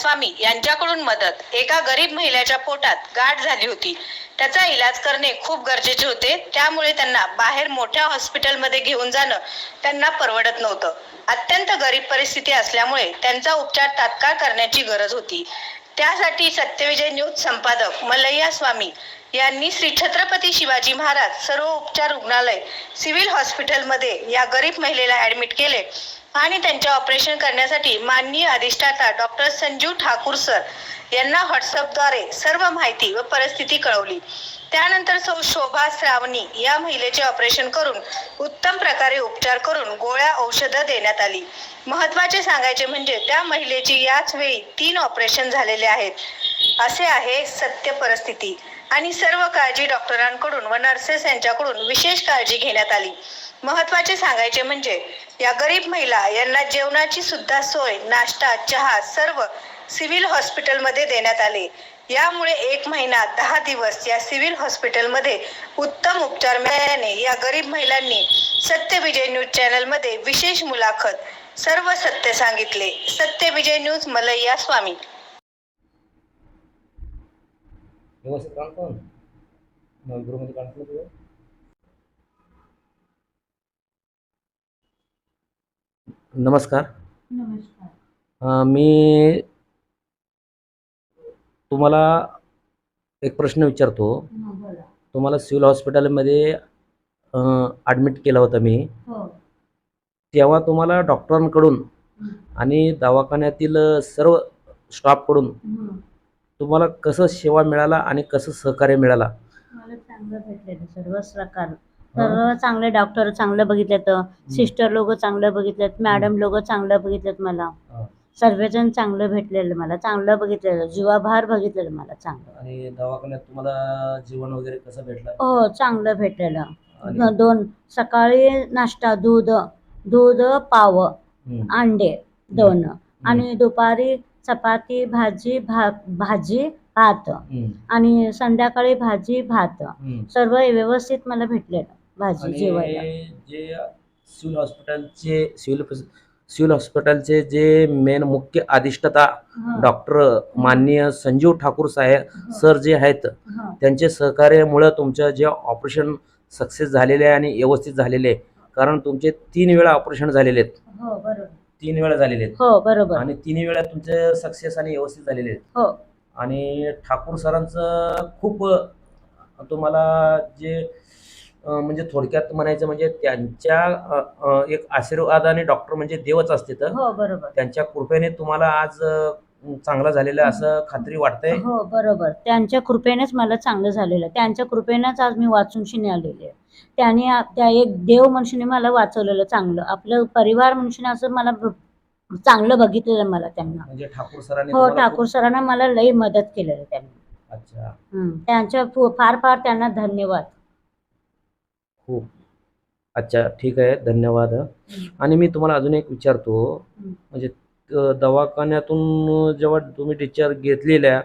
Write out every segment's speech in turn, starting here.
स्वामी यांच्याकडून मदत. एका गरीब महिलेच्या पोटात गाठ झाली होती. त्याचा इलाज करणे खूप गरजेचे होते. त्यामुळे त्यांना बाहेर मोठ्या हॉस्पिटलमध्ये घेऊन जाणं त्यांना परवडत नव्हतं. अत्यंत गरीब परिस्थिती असल्यामुळे त्यांचा उपचार तात्काळ करण्याची गरज होती. त्यासाठी सत्यविजय न्यूज संपादक मल्लय्या स्वामी यांनी श्री छत्रपती शिवाजी महाराज सर्व उपचार रुग्णालय सिव्हिल हॉस्पिटलमध्ये या गरीब महिलेला ऍडमिट केले आणि त्यांचे ऑपरेशन करण्यासाठी माननीय अधिष्ठाता डॉक्टर संजीव ठाकूर सर यांना व्हॉट्सअपद्वारे सर्व माहिती व परिस्थिती कळवली. त्यानंतर सौ शोभा श्रावणी या महिलेचे ऑपरेशन करून उत्तम प्रकारे उपचार करून गोळ्या औषधं देण्यात आली. महत्त्वाचे सांगायचे म्हणजे त्या महिलेची याच वेळी तीन ऑपरेशन झालेले आहेत. असे आहे सत्य परिस्थिती. आणि सर्व काळजी डॉक्टरांकडून व नर्सेस यांच्याकडून विशेष काळजी घेण्यात आली. महत्त्वाचे सांगायचे म्हणजे या गरीब महिला यांना जेवणाची सुद्धा सोय नाश्ता चहा सर्व सिव्हिल हॉस्पिटलमध्ये देण्यात आले. यामुळे एक महिना दहा दिवस या सिव्हिल हॉस्पिटलमध्ये उत्तम उपचार मिळाल्याने या गरीब महिलांनी सत्यविजय न्यूज चॅनलमध्ये विशेष मुलाखत सर्व सत्य सांगितले. सत्य विजय न्यूज मलैया स्वामी. नमस्कार नमस्कार अं, मी तुम्हाला एक प्रश्न विचारतो. हा, बोला. तुम्हाला सिव्हिल हॉस्पिटलमध्ये ॲडमिट केलं होतं मी. हो. तेव्हा तुम्हाला डॉक्टरांकडून. आणि दवाखान्यातील सर्व स्टाफकडून हं. तुम्हाला कसं सेवा मिळाला आणि कसं सहकार्य मिळाला? मला चांगलं भेटलेलं सर्व प्रकार. सर्व चांगले डॉक्टर चांगलं बघितलेत सिस्टर लोक चांगलं बघितलेत मॅडम लोक चांगलं बघितलेत मला. हा. सर्वजण चांगलं भेटलेलं मला चांगलं बघितलेलं जीवाभार बघितलेलं मला चांगलं. आणि दवाखान्यात तुम्हाला जेवण वगैरे कसं भेटलं? हो चांगलं भेटलेलं. आणि? द- दोन सकाळी नाश्ता दूध दूध पाव अंडे दोन. आणि दुपारी चपाती भाजी भा भाजी भात आणि संध्याकाळी भाजी भात. सर्व व्यवस्थित मला भेटलेलं भाजी जेवायला. आणि जे सिव्हिल हॉस्पिटलचे सिव्हिल सिव्हिल हॉस्पिटलचे जे मेन मुख्य अधिष्ठाता डॉक्टर माननीय संजीव ठाकूर साहेब सर जे आहेत. त्यांचे सहकार्यामुळं तुमचं जे ऑपरेशन सक्सेस झालेले आहे आणि व्यवस्थित झालेले आहे. कारण तुमचे तीन वेळा ऑपरेशन झालेले आहेत. हो तीन वेळा झालेले आहेत. हो बरोबर. आणि तिन्ही वेळा तुमचे सक्सेस आणि व्यवस्थित झालेले आहेत. हो. आणि ठाकूर सरांचं खूप अ, तुम्हाला जे अ, म्हणजे थोडक्यात म्हणायचं म्हणजे त्यांच्या अ, अ, एक आशीर्वाद आणि डॉक्टर म्हणजे देवच असते तर. हो बरोबर. त्यांच्या कृपेने तुम्हाला आज अ, चांगलं झालेलं असं खात्री वाटतंय? हो बरोबर. त्यांच्या कृपेनेच मला चांगलं झालेलं आहे. त्यांच्या कृपेनेच आज मी वाचूनशी आलेली आहे. त्याने त्या एक देव मनुष्याने मला वाचवलेलं चांगलं. आपलं परिवार मनुष्याने असं मला चांगलं बघितलेलं मला त्यांना. म्हणजे ठाकूर सरांनी हो तुम्हाला ठाकूर सरांना मला लई मदत केलेली त्यांनी. खूप- अच्छा. हं. त्यांच्या फु- फार फार त्यांना धन्यवाद. खूप. अच्छा ठीक आहे. धन्यवाद. आणि मी तुम्हाला अजून एक विचारतो. हं. म्हणजे दवाखान्यातून जेव्हा तुम्ही टीचर घेतलेल्या.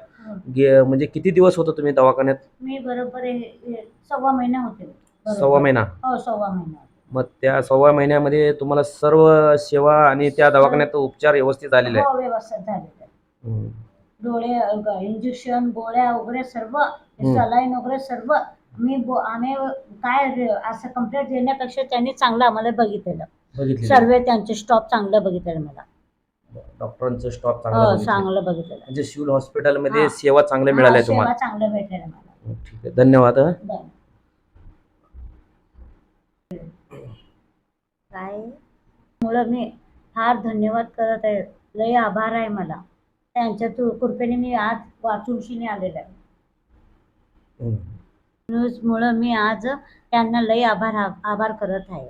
गे म्हणजे किती दिवस होता तुम्ही दवाखान्यात? मी बरोबर हे- हे सव्वा महिना होते. बरोबर. सव्वा महिना? हो सव्वा महिना. मग त्या सव्वा महिन्यामध्ये तुम्हाला सर्व सेवा आणि त्या दवाखान्यात उपचार व्यवस्थित झालेले आहे हो व्यवस्थित झालेलं आहे. डोळे इंजेक्शन गोळ्या वगैरे सर्व. सलाईन वगैरे सर्व मी बो- आम्ही काय रे- असं कंप्लेंट देण्यापेक्षा त्यांनी चांगलं आम्हाला बघितलेलं. बघितलेलं. सर्व त्यांचे स्टॉप चांगलं बघितलेलं मला. डॉक्टरांचं स्टॉप चांगला हो बघितलं. चांगलं बघितलेलं म्हणजे सिव्हिल हॉस्पिटलमध्ये हा. सेवा चांगल्या हा, मिळाल्या सेवा तुम्हाला चांगलं भेटलेलं मला ठीक आहे धन्यवाद हं. काय मुलं मी फार धन्यवाद करत आहे लय आभार आहे मला त्यांच्या तू कृपेने मी आज वाचूनशीने आलेलं आहे हं. न्यूजमुळं मी आज त्यांना लय आभार आभार करत आहे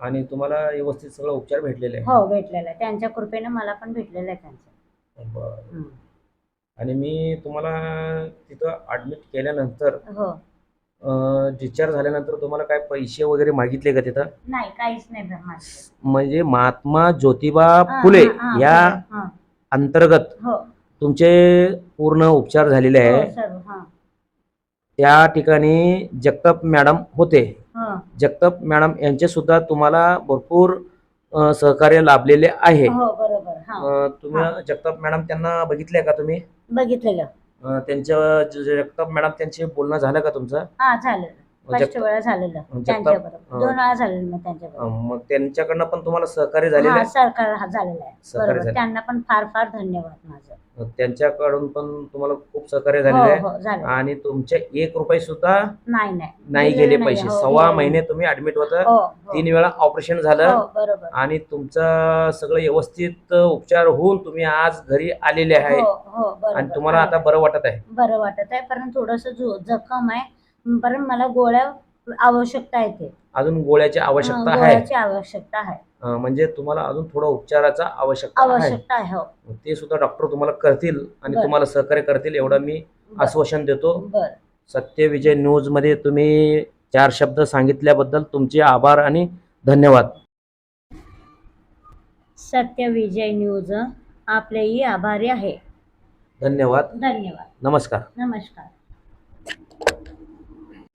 आणि तुम्हाला व्यवस्थित सगळं उपचार भेटलेले आहे. हो भेटलेलं आहे. त्यांच्या कृपेने मला पण भेटलेलं आहे त्यांचं. बरं. हं. आणि मी तुम्हाला तिथं ॲडमिट केल्यानंतर हो. डिस्चार्ज झाल्यानंतर तुम्हाला काय पैसे वगैरे मागितले का तिथं? नाही काहीच नाही. म्हणजे महात्मा ज्योतिबा हा, फुले हा, हा, या हा. अंतर्गत हो. तुमचे पूर्ण उपचार झालेले आहे. हो, सर्व हा. त्या ठिकाणी जगताप मॅडम होते. हो. जगताप मॅडम यांचे सुद्धा तुम्हाला भरपूर सहकार्य लाभलेले आहे. हो बरोबर. हा. अं, तुम्ही जगताप मॅडम त्यांना बघितले का तुम्ही? बघितलेलं अं, त्यांच्या ज- जगताप मॅडम त्यांचे बोलणं झालं का तुमचं? हा झालेलं फर्स्ट वेळा झालेलं. जगताप- त्यांच्याबरोबर हा. दोन वेळा झालेलं मग त्यांच्याबरोबर. मग त्यांच्याकडनं पण तुम्हाला सहकार्य झालेलं हा आहे? सरकार हा झालेला आहे. सहकार्य बरोबर. झालं. त्यांना पण फार फार धन्यवाद माझं. त्यांच्याकडून पण तुम्हाला खूप सहकार्य हो झालेलं आहे. हो झालं. आणि तुमचे एक रुपये सुद्धा नाही नाही. नाही गेले पैसे. हो, सव्वा महिने तुम्ही ऍडमिट होता. हो हो. तीन वेळा ऑपरेशन झालं. हो बरोबर. आणि तुमचं सगळं व्यवस्थित उपचार होऊन तुम्ही आज घरी आलेले आहे. हो हो बरोबर. आणि तुम्हाला आता बरं वाटत आहे. बरं वाटत आहे. पण थोडस जखम आहे पण मला गोळ्या आवश्यकता येते अजून गोळ्याची आवश्यकता आहे? गोळ्याची आवश्यकता आहे. अं, म्हणजे तुम्हाला अजून थोडं उपचाराचा आवश्यकता आहे? आवश्यकता आहे हो. ते सुद्धा डॉक्टर तुम्हाला करतील आणि बरं. तुम्हाला सहकार्य करतील एवढं मी. आश्वासन देतो. बर. सत्य विजय न्यूजमध्ये तुम्ही चार शब्द सांगितल्याबद्दल तुमचे आभार आणि धन्यवाद. सत्य विजय न्यूज आपलेही आभारी आहे. धन्यवाद. धन्यवाद. नमस्कार. नमस्कार.